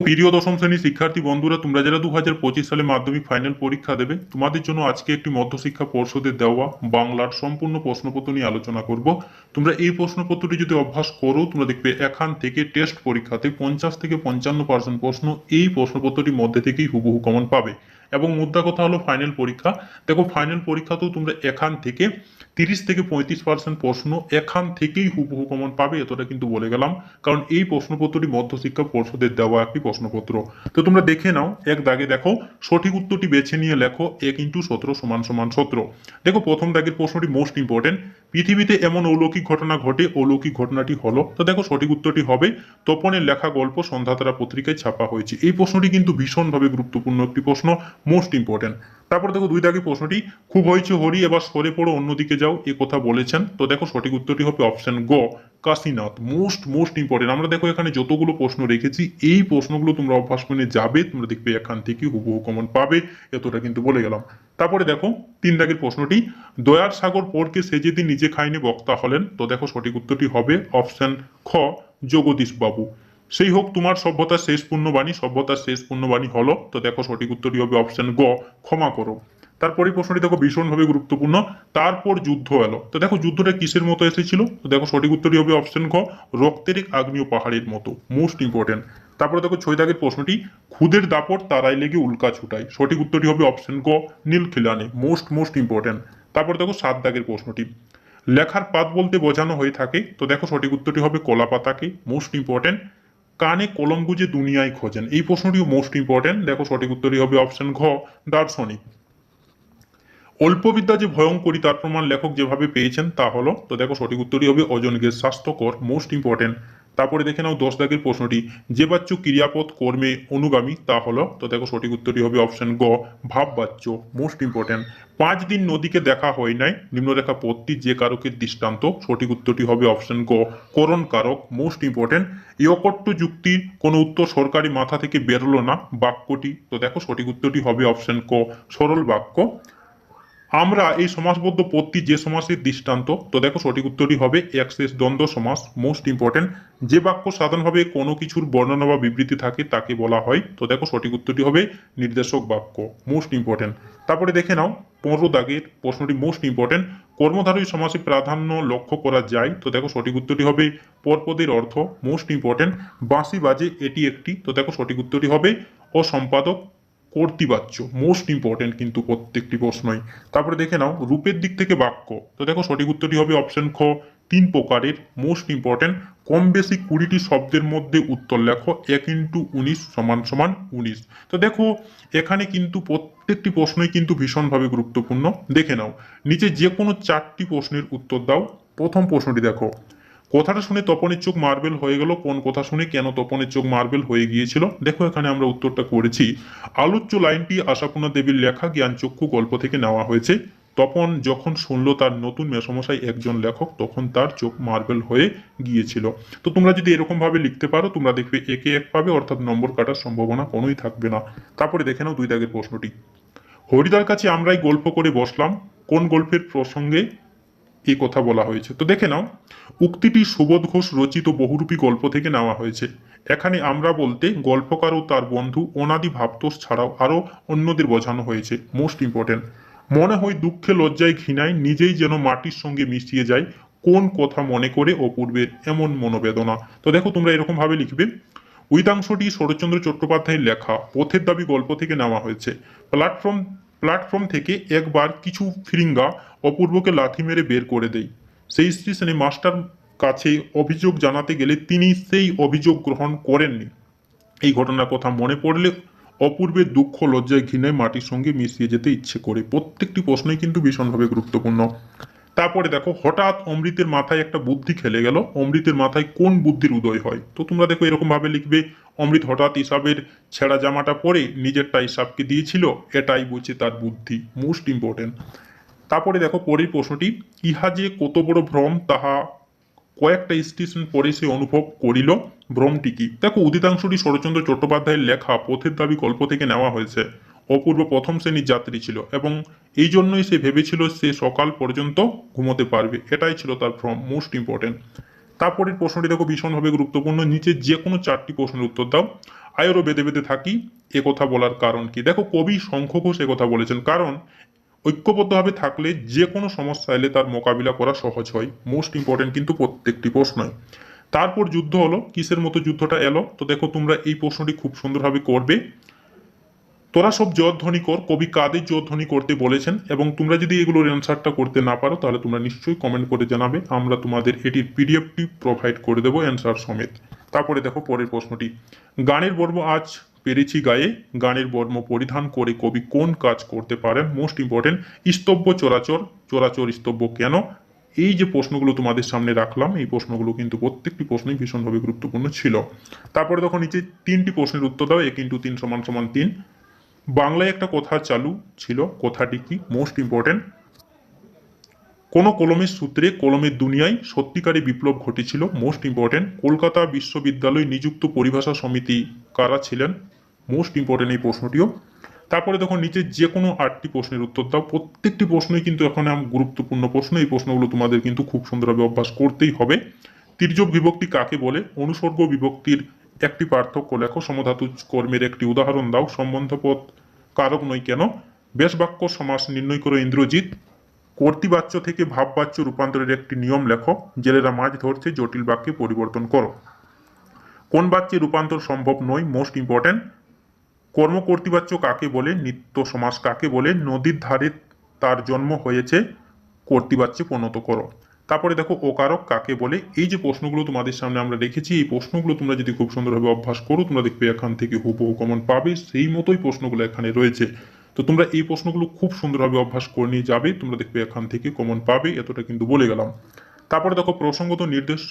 প্রিয় দশম শ্রেণির শিক্ষার্থী বন্ধুরা, তোমরা যারা দু পঁচিশ সালে মাধ্যমিক ফাইনাল পরীক্ষা দেবে, তোমাদের জন্য আজকে একটি মধ্যশিক্ষা পর্ষদের দেওয়া বাংলার সম্পূর্ণ প্রশ্নপত্র নিয়ে আলোচনা করব। তোমরা এই প্রশ্নপত্রটি যদি অভ্যাস করো, তোমরা দেখবে এখান থেকে টেস্ট পরীক্ষাতে পঞ্চাশ থেকে পঞ্চান্ন পার্সেন্ট প্রশ্ন এই প্রশ্নপত্রটির মধ্যে থেকেই হুবহু কমন পাবে। এবং মুদ্রা কথা হলো ফাইনাল পরীক্ষা। দেখো ফাইনাল পরীক্ষাতেও তোমরা এখান থেকে তিরিশ থেকে পঁয়ত্রিশ পার্সেন্ট প্রশ্ন এখান থেকেই হুবহু কমন পাবে, এতটা কিন্তু বলে গেলাম। কারণ এই প্রশ্নপত্রটি মধ্যশিক্ষা পর্ষদের দেওয়া একটি প্রশ্নপত্র। তো তোমরা দেখে নাও, এক দাগে দেখো, সঠিক উত্তরটি বেছে নিয়ে লেখো, এক ইন্টু সতেরো সমান সমান সতেরো। দেখো প্রথম দাগের প্রশ্নটি মোস্ট ইম্পর্টেন্ট পৃথিবীতে এমন অলৌকিক ঘটনা ঘটে, অলৌকিক ঘটনাটি হলো। তো দেখো, সঠিক উত্তরটি হবে তপনের লেখা গল্প সন্ধ্যাতারা পত্রিকায় ছাপা হয়েছে। এই প্রশ্নটি কিন্তু ভীষণভাবে গুরুত্বপূর্ণ একটি প্রশ্ন মোস্ট ইম্পর্টেন্ট তারপর দেখো দুই দাগের প্রশ্নটি, খুব হয়েছে হরি, এবার সরে পড়ো, অন্যদিকে যাও, এ কথা বলেছেন। তো দেখো সঠিক উত্তরটি হবে অপশন গ, কাশীনাথ। মোস্ট মোস্ট ইম্পর্টেন্ট আমরা দেখো এখানে যতগুলো প্রশ্ন রেখেছি, এই প্রশ্নগুলো তোমরা অভ্যাস করে যাবে, তোমরা দেখবে এখান থেকে হুবহু কমন পাবে, এতটা কিন্তু বলে গেলাম। তারপরে দেখো তিন দাগের প্রশ্নটি, দয়ার সাগর পড়কে সে যেদিন নিজে খাইনি বক্তা হলেন। তো দেখো সঠিক উত্তরটি হবে অপশন খ জগদীশ বাবু সেই হোক, তোমার সভ্যতার শেষ পূর্ণবাণী, সভ্যতার শেষ পূর্ণবাণী হলো। তো দেখো, সঠিক উত্তরটি হবে অপশন গ, ক্ষমা করো। তারপরে প্রশ্নটি দেখো, ভীষণভাবে গুরুত্বপূর্ণ। তারপর যুদ্ধ এলো। তো দেখো, যুদ্ধটা কিসের মতো এসেছিল? তো দেখো, সঠিক উত্তরটি হবে অপশন খ রক্তের এক আগ্নেয় পাহাড়ের মতো। মোস্ট ইম্পর্টেন্ট তারপরে দেখো ছয় দাগের প্রশ্নটি, খুদের দাপট তারাই লেগে উল্কা ছুটায়। সঠিক উত্তরটি হবে অপশন ক নীল খিলানে মোস্ট মোস্ট ইম্পর্টেন্ট তারপর দেখো সাত দাগের প্রশ্নটি, লেখার পাত বলতে বোঝানো হয়ে থাকে। তো দেখো, সঠিক উত্তরটি হবে কলা পাতাকে মোস্ট ইম্পর্টেন্ট কানে কলম গুঁজে দুনিয়ায় খোঁজেন। এই প্রশ্নটিও মোস্ট ইম্পর্টেন্ট দেখো সঠিক উত্তরই হবে অপশন ঘ, দার্শনিক। অল্পবিদ্যা যে ভয়ঙ্করী, তার প্রমাণ লেখক যেভাবে পেয়েছেন তা হলো, তো দেখো সঠিক উত্তরই হবে অজনকে স্বাস্থ্যকর মোস্ট ইম্পর্টেন্ট তারপরে দেখে নাও দশ দাগের প্রশ্নটি। যে বাচ্য ক্রিয়াপদ কর্মে অনুগামী, তা হলো, তো দেখো সঠিক উত্তরই হবে অপশন গ ভাব বাচ্য মোস্ট ইম্পর্ট্যান্ট পাঁচ দিন নদীকে দেখা হয় নাই, নিম্নরেখা পত্তি যে কারকের দৃষ্টান্ত, সঠিক উত্তরটি হবে অপশন গ, করণ কারক মোস্ট ইম্পর্টেন্ট ইয়কট্ট যুক্তির কোনো উত্তর সরকারি মাথা থেকে বেরোলো না, বাক্যটি, তো দেখো সঠিক উত্তরটি হবে অপশন ক, সরল বাক্য। আমরা এই সমাসবদ্ধ পত্তি যে সমাসের দৃষ্টান্ত, তো দেখো সঠিক উত্তরটি হবে একশেষ দ্বন্দ্ব সমাস মোস্ট ইম্পর্টেন্ট যে বাক্য সাধারণভাবে কোনো কিছুর বর্ণনা বা বিবৃতি থাকে তাকে বলা হয়, তো দেখো সঠিক উত্তরটি হবে নির্দেশক বাক্য মোস্ট ইম্পর্টেন্ট তারপরে দেখে নাও, পনেরো দাগের প্রশ্নটি মোস্ট ইম্পর্টেন্ট কর্মধারী সমাসে প্রাধান্য লক্ষ্য করা যায়, তো দেখো সঠিক উত্তরটি হবে পরপদের অর্থ মোস্ট ইম্পর্টেন্ট বাঁশি বাজে এটি একটি, তো দেখো সঠিক উত্তরটি হবে অসম্পাদক কর্তৃবাচ্য মোস্ট ইম্পর্টেন্ট কিন্তু প্রত্যেকটি প্রশ্নই। তারপরে দেখে নাও, রূপের দিক থেকে বাক্য। তো দেখো সঠিক উত্তরটি হবে অপশন খ, তিন প্রকারের মোস্ট ইম্পর্টেন্ট কম বেশি কুড়িটি শব্দের মধ্যে উত্তর লেখো, এক ইন্টু উনিশ সমান সমান উনিশ। তো দেখো, এখানে কিন্তু প্রত্যেকটি প্রশ্নই কিন্তু ভীষণভাবে গুরুত্বপূর্ণ। দেখে নাও, নিচে যে কোনো চারটি প্রশ্নের উত্তর দাও। প্রথম প্রশ্নটি দেখো কথাটা শুনে তপনের চোখ মার্বেল হয়ে গেল। কোন কথা শুনে কেন তপনের চোখ মার্বেল হয়ে গিয়েছিল? দেখো, এখানে আমরা উত্তরটা করেছি। আলোচ্য লাইনটি আশাপূর্ণা দেবীর লেখা জ্ঞানচক্ষু গল্প থেকে নেওয়া হয়েছে। তপন যখন শুনলো তার নতুন মেসমশাই একজন লেখক, তখন তার চোখ মার্বেল হয়ে গিয়েছিল। তো তোমরা যদি এরকম ভাবে লিখতে পারো, তোমরা দেখবে একে এক পাবে, অর্থাৎ নম্বর কাটার সম্ভাবনা কোনোই থাকবে না। তারপরে দেখে নাও দুই দাগের প্রশ্নটি। হরিদার কাছে আমরাই গল্প করে বসলাম। কোন গল্পের প্রসঙ্গে এই কথা বলা হয়েছে। তো দেখে নাও, উক্তিটি সুবোধ ঘোষ রচিত বহুরূপী গল্প থেকে নেওয়া হয়েছে। এখানে আমরা বলতে গল্পকার ও তার বন্ধু অনাদি ভাবতোষ ছাড়াও আরও অন্যদের বোঝানো হয়েছে মোস্ট ইম্পর্টেন্ট মনে হয় দুঃখে লজ্জায় ঘৃণায় নিজেই যেন মাটির সঙ্গে মিশিয়ে যায়, কোন কথা মনে করে অপূর্বের এমন মনোবেদনা। তো দেখো তোমরা এরকম ভাবে লিখবে উইতাংশটি শরৎচন্দ্র চট্টোপাধ্যায়ের লেখা, পথের দাবি গল্প থেকে নেওয়া হয়েছে। প্ল্যাটফর্ম প্ল্যাটফর্ম থেকে একবার কিছু ফিরিঙ্গা অপূর্বকে লাথি মেরে বের করে দেয় সেই স্টেশনে মাস্টার কাছে অভিযোগ জানাতে গেলে তিনি সেই অভিযোগ গ্রহণ করেননি। এই ঘটনার কথা মনে পড়লে অপূর্বের দুঃখ, লজ্জায় ঘৃণায় মাটির সঙ্গে মিশিয়ে যেতে ইচ্ছে করে। প্রত্যেকটি প্রশ্নই কিন্তু ভীষণভাবে গুরুত্বপূর্ণ। তারপরে দেখো, হঠাৎ অমৃতের মাথায় একটা বুদ্ধি খেলে গেল। অমৃতের মাথায় কোন বুদ্ধির উদয় হয়? তো তোমরা দেখো এরকম ভাবে লিখবে, অমৃত হঠাৎ হিসাবের ছেঁড়া জামাটা পরে নিজেরটা হিসাবকে দিয়েছিল, এটাই বুঝছে তার বুদ্ধি মোস্ট ইম্পর্টেন্ট তারপরে দেখো, পরের প্রশ্নটি, ইহা যে কত বড় ভ্রম, তাহা কয়েকটা স্টেশন পরে সে অনুভব করিল, ভ্রমটি কি? দেখো, অধিকাংশটি শরৎচন্দ্র চট্টোপাধ্যায়ের লেখা, পথের দাবি গল্প থেকে নেওয়া হয়েছে। অপূর্ব প্রথম শ্রেণির যাত্রী ছিল এবং এই জন্যই সে ভেবেছিল সে সকাল পর্যন্ত ঘুমোতে পারবে। এটাই ছিল তার ভ্রম মোস্ট ইম্পর্টেন্ট তারপরের প্রশ্নটি দেখো ভীষণভাবে গুরুত্বপূর্ণ। নিচে যে কোনো চারটি প্রশ্নের উত্তর দাও। আয়েরও বেঁধে বেঁধে থাকি, এ কথা বলার কারণ কি? দেখো কবি শঙ্খ ঘোষ কথা বলেছেন, কারণ ঐক্যবদ্ধভাবে থাকলে যে কোনো সমস্যা এলে তার মোকাবিলা করা সহজ হয়। মোস্ট ইম্পর্টেন্ট কিন্তু প্রত্যেকটি প্রশ্নই। তারপর যুদ্ধ হলো, কিসের মতো যুদ্ধটা এলো? তো দেখো তোমরা এই প্রশ্নটি খুব সুন্দরভাবে করবে। তোরা সব জয়ধ্বনি কর, কবি কাদের জয়ধ্বনি করতে বলেছেন এবং তোমরা যদি এগুলোর অ্যান্সারটা করতে না পারো, তাহলে তোমরা নিশ্চয়ই কমেন্ট করে জানাবে। আমরা তোমাদের এটির পিডিএফটি প্রোভাইড করে দেবো অ্যান্সার সমেত। তারপরে দেখো পরের প্রশ্নটি। গানের বর্ম আজ পেরেছি গায়ে, গানের বর্ম পরিধান করে কবি কোন কাজ করতে পারেন? মোস্ট ইম্পর্টেন্ট স্তব্য চরাচর চরাচর স্তব্য কেন? এই যে প্রশ্নগুলো তোমাদের সামনে রাখলাম, এই প্রশ্নগুলো কিন্তু প্রত্যেকটি প্রশ্নই ভীষণভাবে গুরুত্বপূর্ণ ছিল। তারপরে তখন নিচে তিনটি প্রশ্নের উত্তর দাও এ কিন্তু তিন সমান সমান তিন। বাংলায় একটা কথা চালু ছিল, কথাটি কি মোস্ট ইম্পর্টেন্ট কোন কলমের সূত্রে, কলমের দুনিয়ায় সত্যিকারী বিপ্লব ঘটেছিল মোস্ট ইম্পর্টেন্ট কলকাতা বিশ্ববিদ্যালয় নিযুক্ত পরিভাষা সমিতি কারা ছিলেন? মোস্ট ইম্পর্টেন্ট এই প্রশ্নটিও। তারপরে দেখো, নিচে যে কোনো আটটি প্রশ্নের উত্তর দাও। প্রত্যেকটি প্রশ্নই কিন্তু এখন গুরুত্বপূর্ণ প্রশ্ন। এই প্রশ্নগুলো তোমাদের কিন্তু খুব সুন্দরভাবে অভ্যাস করতেই হবে। তির্যক বিভক্তি কাকে বলে? অনুসর্গ বিভক্তির একটি পার্থক্য লেখো, সমধাতু কর্মের একটি উদাহরণ দাও, সম্বন্ধপদ কারক নয় কেন? বেশ বাক্য সমাস নির্ণয় করে, ইন্দ্রজিৎ। কর্তৃবাচ্য থেকে ভাববাচ্য রূপান্তরের একটি নিয়ম লেখো, জেলেরা মাছ ধরছে, জটিল বাক্যে পরিবর্তন করো। কোন বাচ্যে রূপান্তর সম্ভব নয়? মোস্ট ইম্পর্টেন্ট কর্মকর্তৃবাচ্য কাকে বলে? নিত্য সমাস কাকে বলে? নদীর ধারে তার জন্ম হয়েছে, কর্তৃবাচ্যে পরিণত করো। তারপরে দেখো ওকারক কাকে বলে? এই যে প্রশ্নগুলো তোমাদের সামনে আমরা রেখেছি, এই প্রশ্নগুলো তোমরা যদি খুব সুন্দরভাবে অভ্যাস করো, তোমরা দেখবে এখান থেকে হুবহু কমন পাবে, সেই মতোই প্রশ্নগুলো এখানে রয়েছে। তো তোমরা এই প্রশ্নগুলো খুব সুন্দরভাবে অভ্যাস করে নিয়ে যাবে, তোমরা দেখবে এখান থেকে কমন পাবে, এতটা কিন্তু বলে গেলাম। তারপরে দেখো প্রসঙ্গত নির্দেশ,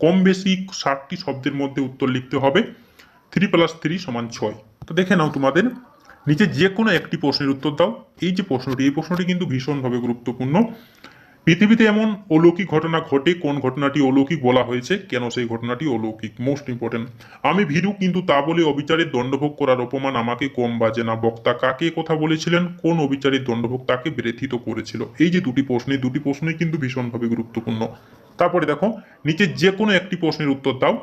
কম বেশি ষাটটি শব্দের মধ্যে উত্তর লিখতে হবে থ্রি প্লাস থ্রি সমান ছয়। তো দেখে নাও তোমাদের, নিচে যে কোনো একটি প্রশ্নের উত্তর দাও। এই যে প্রশ্নটি, এই প্রশ্নটি কিন্তু ভীষণভাবে গুরুত্বপূর্ণ। পৃথিবীতে এমন অলৌকিক ঘটনা ঘটে, কোন ঘটনাটি অলৌকিক বলা হয়েছে, কেন সেই ঘটনাটি অলৌকিক? মোস্ট ইম্পর্টেন্ট আমি ভীরু, কিন্তু তা বলে অবিচারের দণ্ডভোগ করার অপমান আমাকে কম বাজে না। বক্তা কাকে কথা বলেছিলেন? কোন অবিচারের দণ্ডভোগ তাকে ব্যথিত করেছিল? এই যে দুটি প্রশ্নে দুটি প্রশ্নই কিন্তু ভীষণভাবে গুরুত্বপূর্ণ। তারপরে দেখো, নিচে যে কোনো একটি প্রশ্নের উত্তর দাও।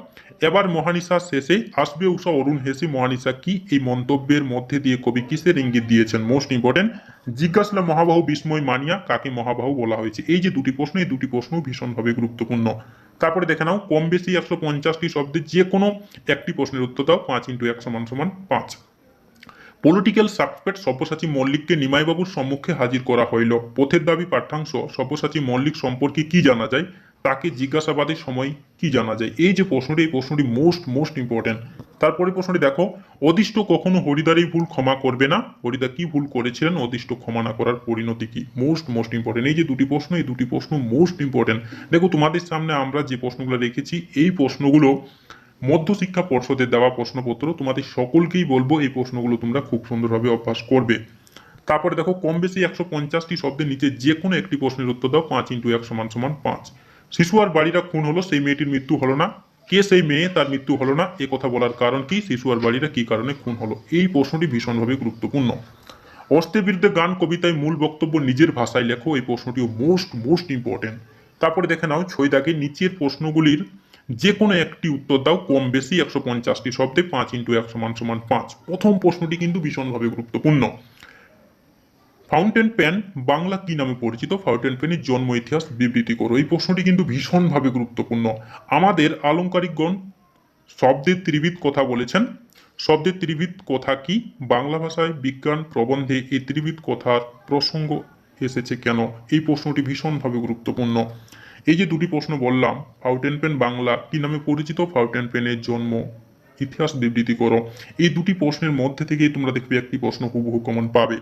এবার মহানিশা শেষে আসবে উষা, অরুণ, হেসে, মহানিশা কি এই মন্তব্যের মধ্যে দিয়ে কবি কিসের ইঙ্গিত দিয়েছেন? মোস্ট ইম্পর্টেন্ট জিজ্ঞাসলা মহাবাহু, বিস্ময় মানিয়া, কাকে মহাবাহু বলা হয়েছে? এই যে দুটি প্রশ্ন, এই দুটি প্রশ্ন ভীষণভাবে গুরুত্বপূর্ণ। তারপরে দেখে নাও, কম বেশি একশো পঞ্চাশটি শব্দে যে কোনো একটি প্রশ্নের উত্তর দাও, পাঁচ ইন্টু এক সমান সমান পাঁচ। পলিটিক্যাল সাবস্পেক্ট সব্যসাচী মল্লিককে নিমাইবাবুর সম্মুখে হাজির করা হইল। পথের দাবি, পাঠ্যাংশ সব্যসাচী মল্লিক সম্পর্কে কি জানা যায়? তাকে জিজ্ঞাসাবাদের সময় কি জানা যায়? এই যে প্রশ্নটি এই প্রশ্নটি মোস্ট মোস্ট ইম্পর্টেন্ট তারপরে প্রশ্নটি দেখো, অদিষ্ট কখনো হরিদারই ভুল ক্ষমা করবে না? হরিদা কি ভুল করেছিলেন? অদিষ্ট ক্ষমা না করার পরিণতি কি? মোস্ট মোস্ট ইম্পর্টেন্ট এই যে দুটি প্রশ্ন, এই দুটি প্রশ্ন মোস্ট ইম্পর্টেন্ট দেখো, তোমাদের সামনে আমরা যে প্রশ্নগুলো রেখেছি, এই প্রশ্নগুলো মধ্যশিক্ষা পর্ষদের দেওয়া প্রশ্নপত্র, তোমাদের সকলকেই বলব এই প্রশ্নগুলো তোমরা খুব সুন্দরভাবে অভ্যাস করবে। তারপরে দেখো, কম বেশি একশো পঞ্চাশটি শব্দের নিচে যে কোনো একটি প্রশ্নের উত্তর দাও, পাঁচ ইন্টু এক সমান সমান পাঁচ। শিশু আর বাড়িরা খুন হলো, সেই মেয়েটির মৃত্যু হলো না। কে সেই মেয়ে, তার মৃত্যু হলো না, এ কথা বলার কারণ কি শিশু আর বাড়িরা কি কারণে খুন হলো? এই প্রশ্নটি ভীষণভাবে গুরুত্বপূর্ণ। অস্ত্রের বিরুদ্ধে গান, কবিতায় মূল বক্তব্য নিজের ভাষায় লেখো, এই প্রশ্নটিও মোস্ট মোস্ট ইম্পর্টেন্ট তারপরে দেখে নাও ছয় দাগে নিচের প্রশ্নগুলির যে কোনো একটি উত্তর দাও, কম বেশি একশো পঞ্চাশটি শব্দে পাঁচ ইন্টু এক সমান সমান পাঁচ। প্রথম প্রশ্নটি কিন্তু ভীষণভাবে গুরুত্বপূর্ণ। ফাউন্টেন পেন বাংলা কি নামে পরিচিত? ফাউন্টেন পেনের জন্ম, ইতিহাস, বিবৃতি করো। এই প্রশ্নটি কিন্তু ভীষণভাবে গুরুত্বপূর্ণ। আমাদের আলংকারিকগণ শব্দের ত্রিবিধ কথা বলেছেন। শব্দের ত্রিবিধ কথা কি? বাংলা ভাষায় বিজ্ঞান প্রবন্ধে এই ত্রিবিধ কথার প্রসঙ্গ এসেছে কেন? এই প্রশ্নটি ভীষণভাবে গুরুত্বপূর্ণ। এই যে দুটি প্রশ্ন বললাম ফাউন্টেন পেন বাংলা কি নামে পরিচিত? ফাউন্টেন পেনের জন্ম, ইতিহাস, বিবৃতি করো। এই দুটি প্রশ্নের মধ্যে থেকেই তোমরা দেখবে একটি প্রশ্ন হুবহু কমন পাবে।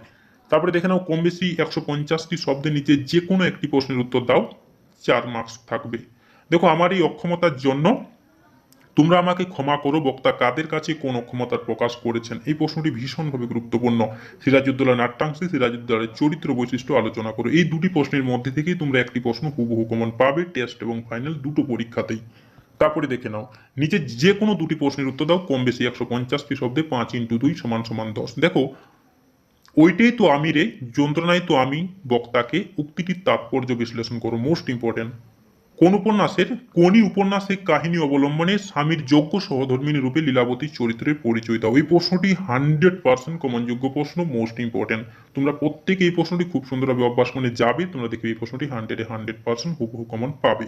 তারপরে দেখে নাও, কম বেশি একশো পঞ্চাশটি শব্দের নিচে যে কোনো একটি প্রশ্নের উত্তর দাও, চার মার্কস থাকবে। দেখো, আমার এই অক্ষমতার জন্য তোমরা আমাকে ক্ষমা করো, বক্তা কাদের কাছে কোন অক্ষমতার প্রকাশ করেছেন? এই প্রশ্নটি ভীষণভাবে গুরুত্বপূর্ণ। সিরাজউদ্দৌলা নাট্যাংশে সিরাজউদ্দৌলার চরিত্র বৈশিষ্ট্য আলোচনা করো। এই দুটি প্রশ্নের মধ্যে থেকেই তোমরা একটি প্রশ্ন হুবহু কমন পাবে টেস্ট এবং ফাইনাল দুটো পরীক্ষাতেই। তারপরে দেখে নাও, নিচে যে কোনো দুটি প্রশ্নের উত্তর দাও, কম বেশি একশো পঞ্চাশটি শব্দে পাঁচ ইন্টু দুই সমান সমান দশ। দেখো ওইটাই তো আমি রে, যন্ত্রণায় তো আমি বক্তাকে উক্তিটির তাৎপর্য বিশ্লেষণ করো মোস্ট ইম্পর্টেন্ট কোন উপন্যাসের কোনই উপন্যাসিক কাহিনী অবলম্বনে স্বামীর যোগ্য সহধর্মিনী রূপে লীলাবতীর চরিত্রের পরিচয় দাও? এই প্রশ্নটি হান্ড্রেড পার্সেন্ট কমনযোগ্য প্রশ্ন মোস্ট ইম্পর্টেন্ট তোমরা প্রত্যেকে এই প্রশ্নটি খুব সুন্দরভাবে অভ্যাস করে যাবে, তোমরা দেখবে এই প্রশ্নটি হান্ড্রেডে হান্ড্রেড পার্সেন্ট হুবহু কমন পাবে।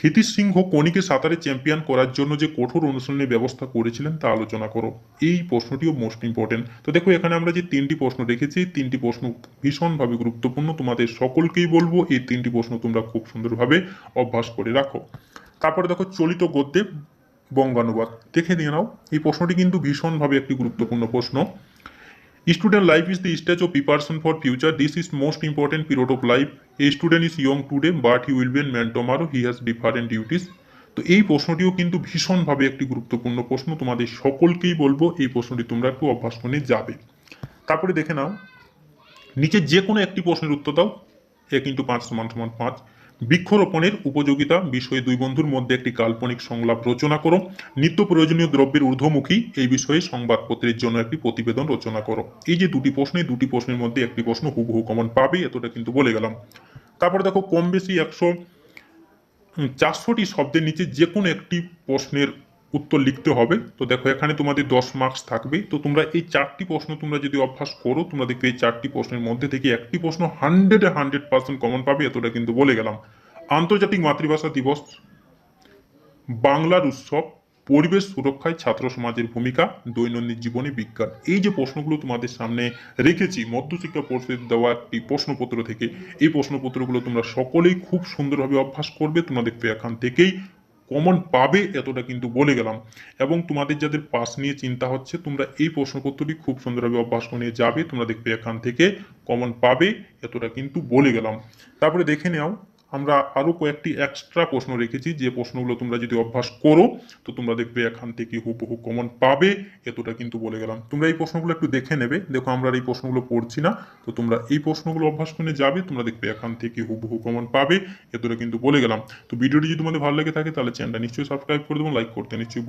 ক্ষিতিশ সিংহ কনিকে সাঁতারে চ্যাম্পিয়ন করার জন্য যে কঠোর অনুশীলনের ব্যবস্থা করেছিলেন তা আলোচনা করো। এই প্রশ্নটিও মোস্ট ইম্পর্টেন্ট তো দেখো, এখানে আমরা যে তিনটি প্রশ্ন রেখেছি তিনটি প্রশ্ন ভীষণভাবে গুরুত্বপূর্ণ। তোমাদের সকলকেই বলব, এই তিনটি প্রশ্ন তোমরা খুব সুন্দরভাবে অভ্যাস করে রাখো। তারপরে দেখো, চলিত গদ্যে বঙ্গানুবাদ। দেখে নিয়ে নাও, এই প্রশ্নটি কিন্তু ভীষণভাবে একটি গুরুত্বপূর্ণ প্রশ্ন। Student life is the stage of preparation for future. This is most important period of life. A student is young today, but he will be a man tomorrow. He has different duties. তো এই প্রশ্নটিও কিন্তু ভীষণভাবে একটি গুরুত্বপূর্ণ প্রশ্ন তোমাদের সকলকেই বলব এই প্রশ্নটি তোমরা একটু অভ্যাস করে যাবে তারপরে দেখে নাও নিচে যে কোনো একটি প্রশ্নের উত্তর দাও এক ইন্টু পাঁচ সমান সমান পাঁচ বৃক্ষরোপণের উপযোগিতা বিষয়ে দুই বন্ধুর মধ্যে একটি কাল্পনিক সংলাপ রচনা করো। নিত্য প্রয়োজনীয় দ্রব্যের ঊর্ধ্বমুখী এই বিষয়ে সংবাদপত্রের জন্য একটি প্রতিবেদন রচনা করো। এই যে দুটি প্রশ্ন দুটি প্রশ্নের মধ্যে একটি প্রশ্ন হুবহু কমন পাবে, এতটা কিন্তু বলে গেলাম। তারপরে দেখো কম বেশি একশো চারশোটি শব্দের নিচে যে কোনো একটি প্রশ্নের উত্তর লিখতে হবে। তো দেখো, এখানে তোমাদের দশ মার্কস থাকবে। তো তোমরা এই চারটি প্রশ্ন তোমরা যদি অভ্যাস করো, তোমরা দেখবে এই চারটি প্রশ্নের মধ্যে থেকে একটি প্রশ্ন হান্ড্রেডে হান্ড্রেড পার্সেন্ট কমন পাবে, এতটা কিন্তু বলে গেলাম। আন্তর্জাতিক মাতৃভাষা দিবস, বাংলার উৎসব, পরিবেশ সুরক্ষায় ছাত্র সমাজের ভূমিকা, দৈনন্দিন জীবনে বিজ্ঞান। এই যে প্রশ্নগুলো তোমাদের সামনে রেখেছি, মধ্যশিক্ষা পরিষদ দেওয়া একটি প্রশ্নপত্র থেকে, এই প্রশ্নপত্রগুলো তোমরা সকলেই খুব সুন্দরভাবে অভ্যাস করবে। তোমরা দেখবে এখান থেকেই কমন পাবে এতটা কিন্তু বলে গেলাম। এবং তোমাদের যাদের পাস নিয়ে চিন্তা হচ্ছে, তোমরা এই প্রশ্নপত্রটি খুব সুন্দরভাবে অভ্যাস নিয়ে যাবে। তোমরা দেখবে এখান থেকে কমন পাবে, এতটা কিন্তু বলে গেলাম। তারপরে দেখে নাও আমরা আরও কয়েকটি এক্সট্রা প্রশ্ন রেখেছি। যে প্রশ্নগুলো তোমরা যদি অভ্যাস করো, তো তোমরা দেখবে এখান থেকে হুবহু কমন পাবে। এতটা কিন্তু বলে গেলাম। তোমরা এই প্রশ্নগুলো একটু দেখে নেবে। দেখো, আমরা এই প্রশ্নগুলো পড়ছি না। তো তোমরা এই প্রশ্নগুলো অভ্যাস করে যাবে, তোমরা দেখবে এখান থেকে হুবহু কমন পাবে। এতটা কিন্তু বলে গেলাম। তো ভিডিওটি যদি তোমাদের ভালো লাগে থাকে, তাহলে চ্যানেলটা নিশ্চয়ই সাবস্ক্রাইব করে দেবো লাইক করতে নিশ্চয়ই